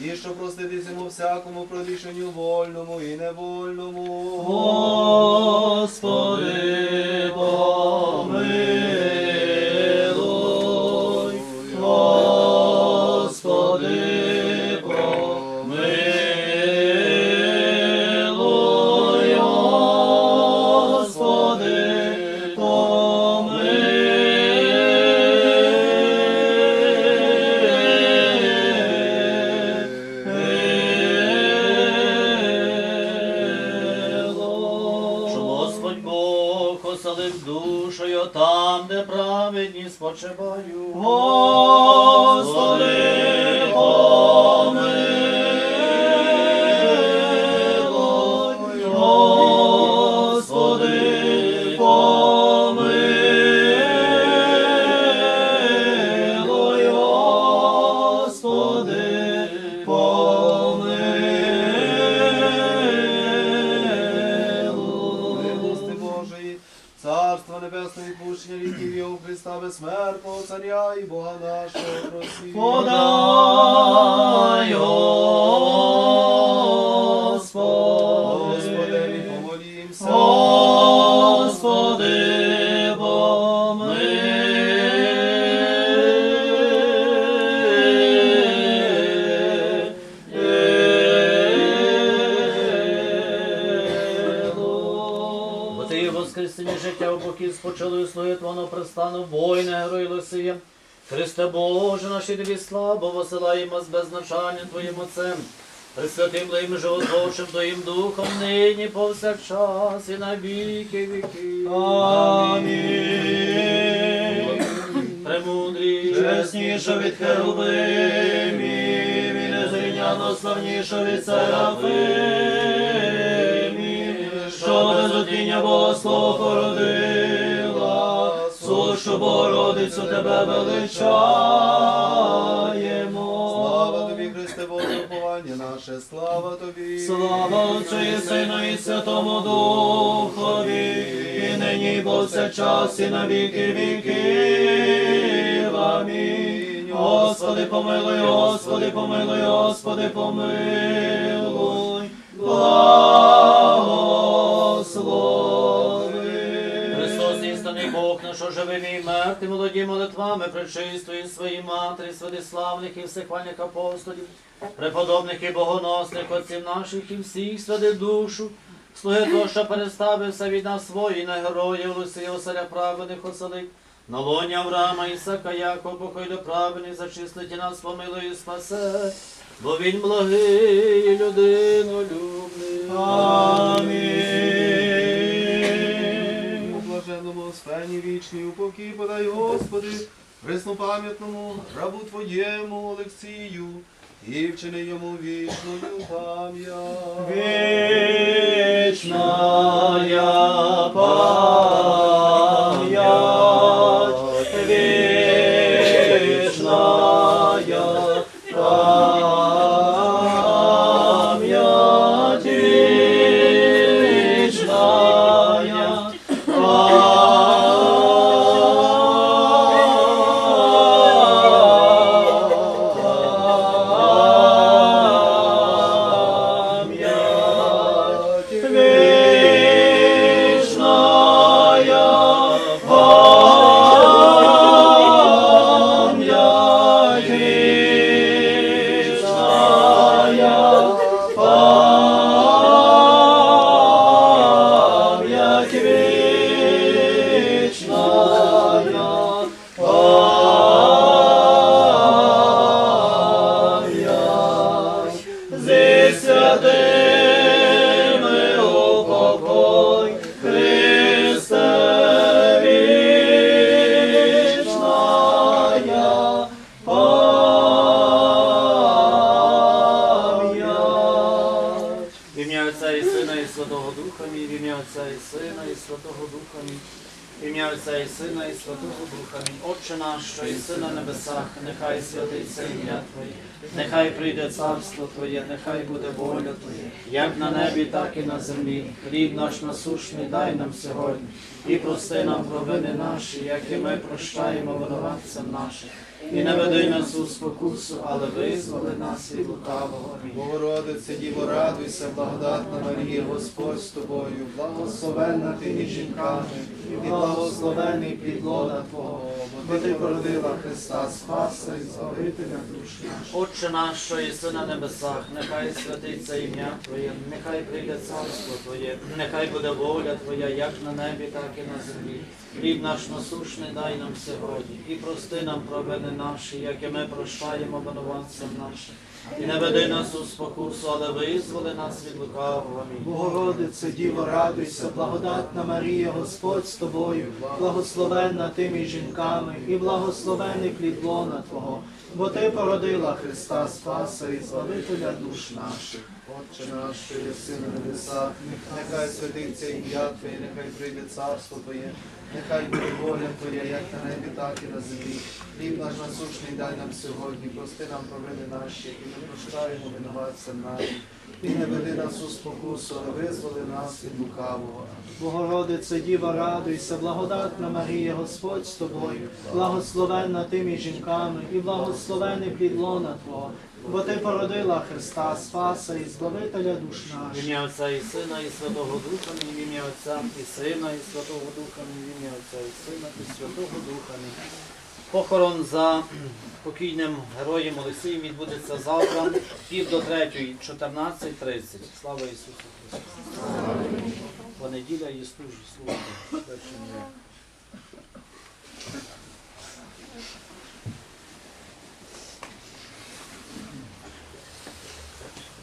і що проститися йому всякому прорішенню вольному і невольному. Господи, помилуй, праведні спочивають. Господи, Небесної ліків віків його Христа безсмертного Царя і Бога нашого просі. Подай, воскресені життя у боки спочали слуги Твоно пристану, воїне, герой Лосія. Христе Боже, наші тобі славу, посилаємо з беззначанням Твоїм Отцем, Пресвятим Твоїм животворчим Твоїм Духом, нині повсякчас і на віки віки. Амінь. Премудрі, Чесніша від херувимів, і незрівняно славніша від серафимів, Бога слово породила, сушу Богородицю тебе величаємо. Слава тобі, Христе Боже, уповання наше, слава тобі. Слава Отцю і Сину і Святому Духові, і нині і повсякчас, і на віки віків. Амінь. Господи, помилуй, Господи, помилуй, Господи, помилуй, благослови. І мертвий, молоді молитвами, пречистої своїй матері, святиславних і всехвальних апостолів, преподобних і богоносних отців наших і всіх святи душу, слуги того, що переставився від нас свої, на героїв Лусія, оселя праведних оселить, на лоні Авраама, Ісака, Якова, до праведних, зачислить нас помилує і спасе, бо він благий людину любний. Амінь. У вічні упокій подай, Господи, преснопам'ятному рабу Твоєму Олексію, і вчини йому вічною пам'ять. Вічна память, ім'я Отця і Сина і Святого Духа, мій, в ім'я Отця і Сина і Святого Духа, мій. Ім'я Отця і Сина і Святого Духа, мій. Отче наш, що і сина на небесах, нехай святиться ім'я Твоє, нехай прийде царство Твоє, нехай буде воля Твоя, як на небі, так і на землі. Хліб наш насушний дай нам сьогодні, і прости нам провини наші, як і ми прощаємо винуватцям нашим. І не веди нас у спокусу, але визволи нас від лукавого. Богородице, Діво, радуйся, благодатна Марія, Господь з тобою, благословенна ти між жінками, і благословений підлона Твого, бо ти породила Христа, Спаса і Збавителя душ наших. Отче наш, що єси на небесах, нехай святиться ім'я Твоє, нехай прийде царство Твоє, нехай буде воля Твоя, як на небі, так і на землі. Хліб наш насушний дай нам сьогодні, і прости нам провини наші, як і ми прощаємо винуватцям нашим. І не веди нас у спокусу, але визволи нас від лукавого. Богородице, Діво, радуйся, благодатна Марія, Господь з тобою, благословенна ти між жінками, і благословений плід Твого, бо ти породила Христа Спаса і Збавителя душ наших. Отче наш, що єси на небесах, нехай святиться ім'я Твоє, нехай прийде царство Твоє, нехай буде воля Твоя, як на небі, так і на землі. Хліб наш насущний дай нам сьогодні, прости нам провини наші, і ми прощаємо винуватцям нашим. І не веди нас у спокусу, але визволи нас від лукавого. Богородице, Діва, радуйся, благодатна Марія, Господь з тобою, благословенна ти між жінками, і благословений плід лона Твого, бо ти породила Христа Спаса і Збавителя душ В ім'я Отця і Сина, і Святого Духа, і в ім'я Отця і Сина, і Святого Духа, і в ім'я Отця і Сина, і Святого Духа. Похорон за покійним героєм Олексієм відбудеться завтра, пів до третьої, 14.30. Слава Ісусу Христу! Понеділя і служу служби.